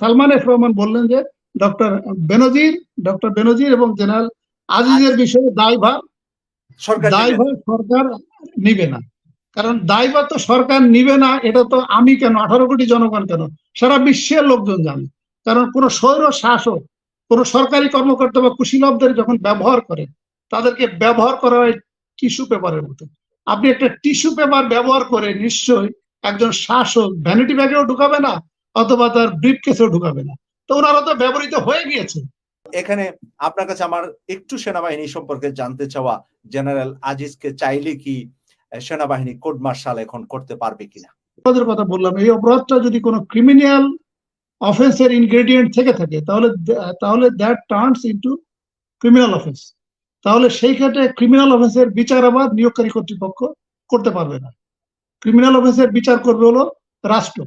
Salman F Rahman বললেন যে doctor বেনজির doctor বেনজির এবং জেনারেল আজিজের বিষয়ে দায়ভার দায়ভার সরকার নিবে না। কারণ দায়ভার তো সরকার নিবে না এটা তো আমি কেন আঠারো কোটি জনগণ কেন? সারা বিশ্বের লোকজন জানে। কারণ কোন স্বৈর শাসক কোন সরকারি কর্মকর্তা বা কুশীলবদের যখন ব্যবহার করে তাদেরকে ব্যবহার করা হয় টিস্যু পেপারের মতো। আপনি একটা টিস্যু পেপার ব্যবহার করে নিশ্চয়ই একজন শাসক ভ্যানিটি ব্যাগেও ঢুকাবে না অথবা তার ব্রিফ কেসেও ঢুকাবে না। তো ওনারা তো ব্যবহৃত হয়ে গিয়েছে। এখানে আপনার কাছে আমার একটু সেনাবাহিনী সম্পর্কে জানতে চাওয়া জেনারেল আজিজকে চাইলে কি সেনাবাহিনী কোড মার্শাল এখন করতে পারবে কিনা? অপরাধের কথা বললাম এই অপরাধটা যদি কোনো ক্রিমিনাল অফেন্সের ইনগ্রেডিয়েন্ট থেকে থাকে তাহলে তাহলে that turns into criminal offence তাহলে সেই ক্ষেত্রে ক্রিমিনাল অফেন্সের বিচার আবার নিয়োগকারী কর্তৃপক্ষ করতে পারবে না। ক্রিমিনাল অফেন্সের বিচার করবে হলো রাষ্ট্র।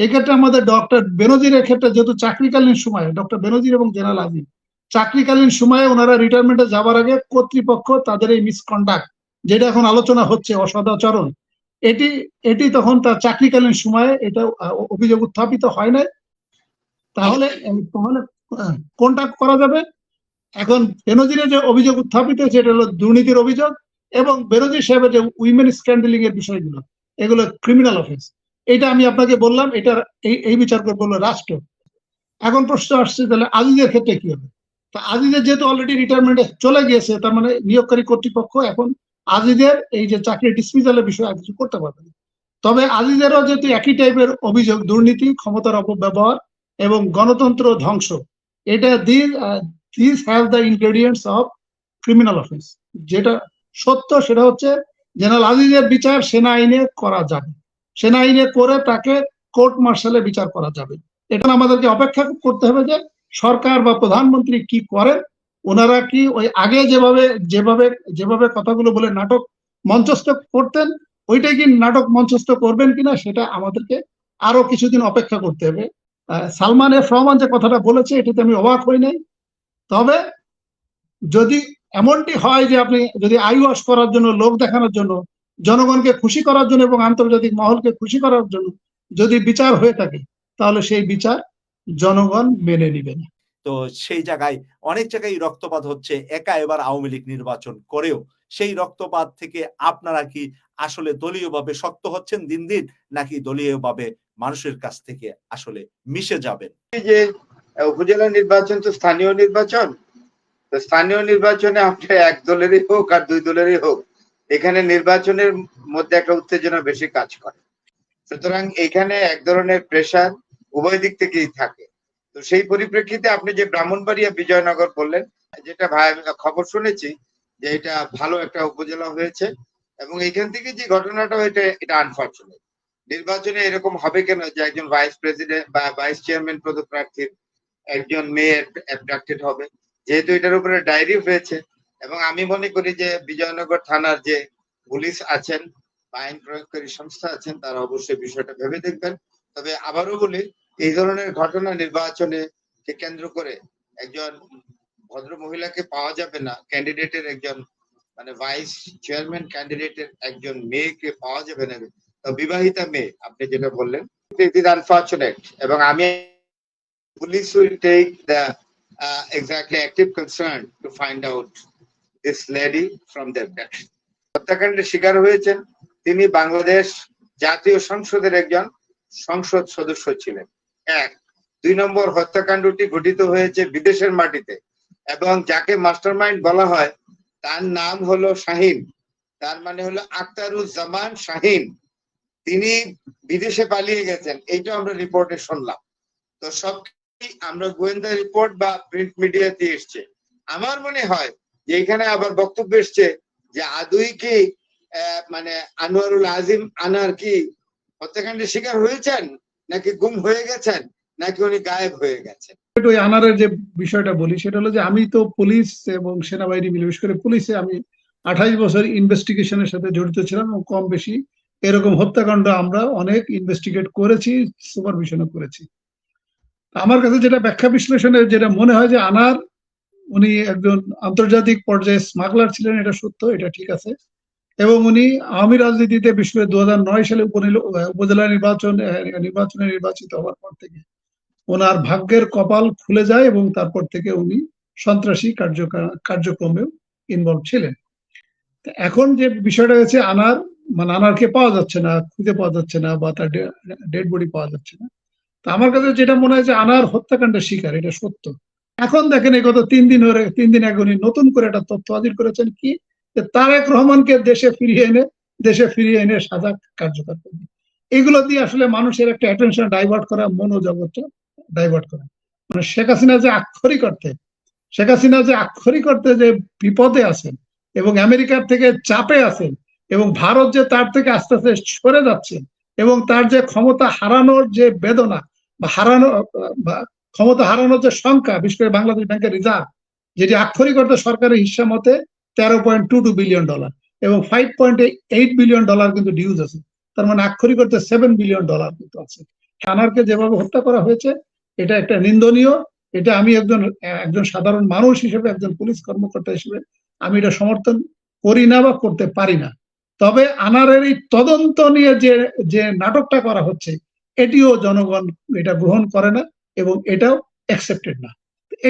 এই ক্ষেত্রে আমাদের ডক্টর বেনজিরের ক্ষেত্রে যেহেতু চাকরিকালীন সময়ে ডক্টর বেনজির এবং জেনারেল আজিম, চাকরিকালীন সময়ে ওনারা রিটায়ারমেন্টে যাবার আগে কর্তৃপক্ষ তাদের এই মিসকন্ডাক্ট যেটা এখন আলোচনা হচ্ছে, অসদাচরণ, এটি এটি তখন তার চাকরিকালীন সময়ে এটা অভিযোগ উত্থাপিত হয় নাই। তাহলে তাহলে কোনটা করা যাবে? এখন বেনজিরে যে অভিযোগ উত্থাপিত হয়েছে, এটা হলো দুর্নীতির অভিযোগ এবং বেনজির সাহেবের যে উইমেন স্ক্যান্ডেলিং এর বিষয়গুলো, এগুলো ক্রিমিনাল অফেন্স এটা আমি আপনাকে বললাম, এটা এই বিচার করে বলল রাষ্ট্র। এখন প্রশ্ন আসছে, তাহলে আজিজের ক্ষেত্রে কি হবে? তা আজিজের যেহেতু অলরেডি রিটায়ারমেন্টে চলে গিয়েছে, তার মানে নিয়োগকারী কর্তৃপক্ষ এখন আজিজের এই যে চাকরি ডিসমিসালের বিষয়ে আর কিছু করতে পারবে না। তবে আজিজেরও যেহেতু একই টাইপের অভিযোগ, দুর্নীতি, ক্ষমতার অপব্যবহার এবং গণতন্ত্র ধ্বংস, এটা this this have the ingredients of criminal offence যেটা সত্য সেটা হচ্ছে জেনারেল আজিজের বিচার সেনা আইনে করা যাবে। সেনা আইনে করে তাকে কোর্ট মার্শালে বিচার করা যাবে। এটা আমাদেরকে অপেক্ষা করতে হবে যে সরকার বা প্রধানমন্ত্রী কি করেন, ওনারা কি ওই আগে যেভাবে যেভাবে যেভাবে কথাগুলো বলে নাটক মঞ্চস্থ করতেন, ওইটাই কি নাটক মঞ্চস্থ করবেন কিনা সেটা আমাদেরকে আরও কিছুদিন অপেক্ষা করতে হবে। সালমান এফ রহমান যে কথাটা বলেছে, এটাতে আমি অবাক হই নাই। তবে যদি এমনটি হয় যে আপনি যদি আই ওয়াশ করার জন্য, লোক দেখানোর জন্য জনগণকে খুশি করার জন্য এবং আন্তর্জাতিক মহলকে খুশি করার জন্য যদি বিচার হয়ে থাকে তাহলে সেই বিচার জনগণ মেনে নিবে না। তো সেই জায়গায় অনেক জায়গায় রক্তপাত হচ্ছে একা এবার আওয়ামী লীগ নির্বাচন করেও। সেই রক্তপাত থেকে আপনারা কি আসলে দলীয়ভাবে শক্ত হচ্ছেন দিন দিন নাকি দলীয়ভাবে মানুষের কাছ থেকে আসলে মিশে যাবেন? যে উপজেলা নির্বাচন তো স্থানীয় নির্বাচন। তো স্থানীয় নির্বাচনে আপনার এক দলেরই হোক আর দুই দলেরই হোক এখানে নির্বাচনের মধ্যে একটা উত্তেজনা বেশি কাজ করে। সুতরাং এখানে এক ধরনের প্রেশার উভয় দিক থেকেই থাকে। তো সেই পরিপ্রেক্ষিতে আপনি যে ব্রাহ্মণবাড়িয়া বিজয়নগর বললেন, যেটা ভাই আমি খবর শুনেছি যে এটা ভালো একটা উপজেলা হয়েছে এবং এখান থেকে যে ঘটনাটা হয়েছে, এটা আনফর্চুনেট নির্বাচনে এরকম হবে কেন যে একজন ভাইস প্রেসিডেন্ট বা ভাইস চেয়ারম্যান পদপ্রার্থীর একজন মেয়ের অ্যাট্রাক্টেড হবে? যেহেতু এটার উপরে ডায়েরি হয়েছে এবং আমি মনে করি যে বিজয়নগর থানার যে পুলিশ আছেন আইন প্রয়োগকারী সংস্থা আছেন, তারা অবশ্যই বিষয়টা ভেবে দেখবেন। তবে আবারও বলি, এই ধরনের ঘটনা নির্বাচনে কে কেন্দ্র করে একজন ভদ্র মহিলাকে পাওয়া যাবে না, ক্যান্ডিডেটের একজন মানে ভাইস চেয়ারম্যান ক্যান্ডিডেটের একজন মেয়েকে পাওয়া যাবে না। তো বিবাহিতা মেয়ে, আপনি যেটা বললেন ইট ইজ আনফর্চুনেট এবং আমি police will take the exactly active concern to find out lady from the abduction. হত্যাকাণ্ডের শিকার হয়েছেন তিনি বাংলাদেশ জাতীয় সংসদের একজন সংসদ সদস্য ছিলেন। এক, দুই নম্বর হত্যাকাণ্ডটি ঘটিত হয়েছে বিদেশের মাটিতে এবং যাকে মাস্টারমাইন্ড বলা হয় তার নাম হলো শাহিন। তার মানে হলো আক্তারুজ্জামান শাহিন। তিনি বিদেশে পালিয়ে গেছেন, এইটা আমরা রিপোর্টে শুনলাম। তো সব আমরা গোয়েন্দা রিপোর্ট বা প্রিন্ট মিডিয়াতে এসছে। আমার মনে হয় যে এখানে আবার বক্তব্য এসছে যে আদুই কি মানে আনোয়ারুল আজিম আনার কি হত্যাকাণ্ডের শিকার হয়েছেন? নাকি গুম হয়ে গেছেন? নাকি উনি গায়েব হয়ে গেছেন? ওই আনারের যে বিষয়টা বলি, সেটা হলো যে আমি তো পুলিশ এবং সেনাবাহিনী বিশেষ করে পুলিশে আমি আঠাইশ বছর ইনভেস্টিগেশনের সাথে জড়িত ছিলাম এবং কম বেশি এরকম হত্যাকাণ্ড আমরা অনেক ইনভেস্টিগেট করেছি সুপারভিশনও করেছি। আমার কাছে যেটা ব্যাখ্যা বিশ্লেষণের যেটা মনে হয় যে আনার উনি একজন আন্তর্জাতিক পর্যায়ে স্মাগলার ছিলেন, এটা সত্য, এটা ঠিক আছে। এবং উনি আওয়ামী রাজনীতিতে বিশেষ করে দু নয় সালে উপজেলা নির্বাচন নির্বাচনে নির্বাচিত হওয়ার পর থেকে ওনার ভাগ্যের কপাল খুলে যায় এবং তারপর থেকে উনি সন্ত্রাসী কার্য কার্যক্রমেও ইনভলভ ছিলেন। এখন যে বিষয়টা হয়েছে, আনার মানে আনারকে পাওয়া যাচ্ছে না, খুঁজে পাওয়া যাচ্ছে না বা তার ডেড বডি পাওয়া যাচ্ছে না। তা আমার কাছে যেটা মনে হয় যে আনার হত্যাকাণ্ডের শিকার, এটা সত্য। এখন দেখেন এই গত তিন দিন ধরে, তিন দিন আগে উনি নতুন করে একটা তথ্য হাজির করেছেন কি? যে তারেক রহমানকে দেশে ফিরিয়ে এনে, দেশে ফিরিয়ে এনে সাজা কার্যকর করবে। এগুলো দিয়ে আসলে মানুষের একটা অ্যাটেনশন ডাইভার্ট করা মনোজগৎটা ডাইভার্ট করা। মানে শেখ হাসিনা যে আক্ষরিক অর্থে, শেখ হাসিনা যে আক্ষরিক অর্থে যে বিপদে আছেন এবং আমেরিকার থেকে চাপে আছেন এবং ভারত যে তার থেকে আস্তে আস্তে সরে যাচ্ছে এবং তার যে ক্ষমতা হারানোর যে বেদনা বা হারানো ক্ষমতা হারানোর যে সংখ্যা, বিশেষ করে বাংলাদেশ ব্যাংকের রিজার্ভ, যেটি আক্ষরিক অর্থে সরকারের হিসাব মতে তেরো point two two billion dollar এবং five point eight billion dollar কিন্তু ডিউজ আছে। তার মানে আক্ষরিক অর্থে সেভেন বিলিয়ন ডলার কিন্তু আছে। খানারকে যেভাবে হত্যা করা হয়েছে, এটা একটা নিন্দনীয়। এটা আমি একজন একজন সাধারণ মানুষ হিসেবে, একজন পুলিশ কর্মকর্তা হিসেবে আমি এটা সমর্থন করি না বা করতে পারি না। তবে আনারের এই তদন্ত নিয়ে যে যে নাটকটা করা হচ্ছে, এটিও জনগণ এটা গ্রহণ করে না। এবং এটাও অ্যাকসেপ্টেড না।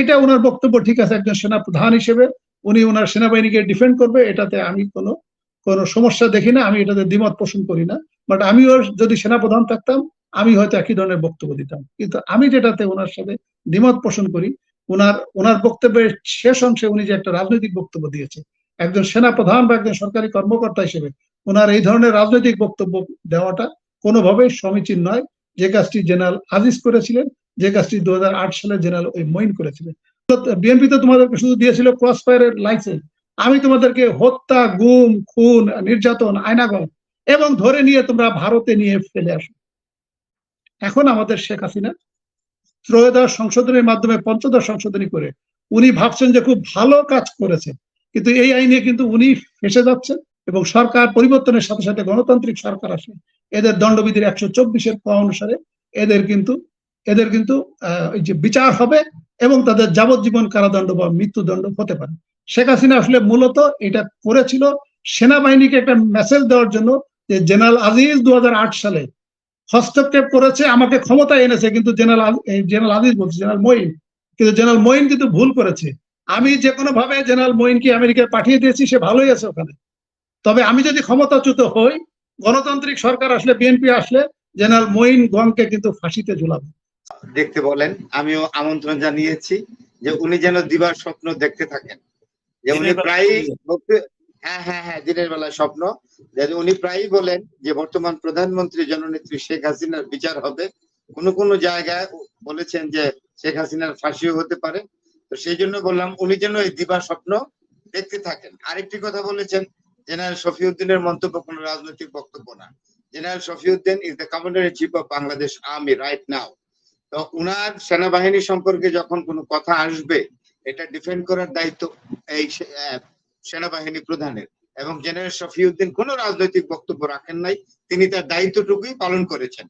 এটা ওনার বক্তব্য, ঠিক আছে, একজন সেনা প্রধান হিসেবে, উনি ওনার সেনাবাহিনীকে ডিফেন্ড করবে, এটাতে আমি কোনো কোনো সমস্যা দেখি না, আমি এটাতে দ্বিমত পোষণ করি না। বাট আমিও যদি সেনাপ্রধান থাকতাম, আমি হয়তো একই ধরনের বক্তব্য দিতাম। কিন্তু আমি যেটাতে ওনার সাথে দ্বিমত পোষণ করি ওনার ওনার বক্তব্যের শেষ অংশে উনি যে একটা রাজনৈতিক বক্তব্য দিয়েছে, একজন সেনা প্রধান বা একজন সরকারি কর্মকর্তা হিসেবে ওনার এই ধরনের রাজনৈতিক বক্তব্য দেওয়াটা কোনোভাবেই সমীচীন নয়। যে কাজটি জেনারেল আজিজ করেছিলেন যে কাজটি দু সালে জেনারেল ওই মইন করেছিলেন। বিএনপি তো তোমাদেরকে শুধু দিয়েছিল ক্রস ফায়ারের লাইসেন্স আমি তোমাদেরকে হত্যা, গুম, খুন, নির্যাতন আয়নাগর এবং ধরে নিয়ে তোমরা ভারতে নিয়ে ফেলে আসো। এখন আমাদের শেখ হাসিনা ত্রয়োদশ সংশোধনের মাধ্যমে পঞ্চদশ সংশোধনী করে, উনি ভাবছেন যে খুব ভালো কাজ করেছে। কিন্তু এই আইনে কিন্তু উনি ফেসে যাচ্ছেন এবং সরকার পরিবর্তনের সাথে সাথে গণতান্ত্রিক সরকার আসে। এদের দণ্ডবিধির একশো চব্বিশের ক অনুসারে এদের কিন্তু এদের কিন্তু যে বিচার হবে এবং তাদের যাবজ্জীবন কারাদণ্ড বা মৃত্যুদণ্ড হতে পারে। শেখ হাসিনা আসলে মূলত এটা করেছিল সেনাবাহিনীকে একটা মেসেজ দেওয়ার জন্য যে জেনারেল আজিজ দু হাজার আট সালে হস্তক্ষেপ করেছে, আমাকে ক্ষমতায় এনেছে, কিন্তু জেনারেল জেনারেল আজিজ বলছে, জেনারেল মঈন। কিন্তু জেনারেল মঈন কিন্তু ভুল করেছে। আমি যে কোনো ভাবে জেনারেল মঈনকে আমেরিকায় পাঠিয়ে দিয়েছি, সে ভালোই আছে ওখানে। তবে আমি যদি ক্ষমতাচ্যুত হই, গণতান্ত্রিক সরকার আসলে বিএনপি আসলে, জেনারেল মঈন গংকে কিন্তু ফাঁসিতে ঝুলাবে। দেখতে বলেন আমিও আমন্ত্রণ জানিয়েছি যে উনি যেন দিবার স্বপ্ন দেখতে থাকেন। যে উনি প্রায়ই হ্যাঁ হ্যাঁ হ্যাঁ দিনের বেলা স্বপ্ন। উনি প্রায়ই বলেন যে বর্তমান প্রধানমন্ত্রী জননেত্রী শেখ হাসিনার বিচার হবে। কোন কোন জায়গায় বলেছেন যে শেখ হাসিনার ফাঁসিও হতে পারে। তো সেই জন্য বললাম উনি যেন এই দিবা স্বপ্ন দেখতে থাকেন। আরেকটি কথা বলেছেন জেনারেল শফিউদ্দিনের মন্তব্য কোন রাজনৈতিক বক্তব্য না। General Shafiuddin is the commander in chief of Bangladesh army right now তো উনার সেনাবাহিনী সম্পর্কে যখন কোনো কথা আসবে, এটা ডিফেন্ড করার দায়িত্ব এই সেনাবাহিনী প্রধানের। এবং জেনারেল শফিউদ্দিন কোন রাজনৈতিক বক্তব্য রাখেন নাই, তিনি তার দায়িত্বটুকুই পালন করেছেন।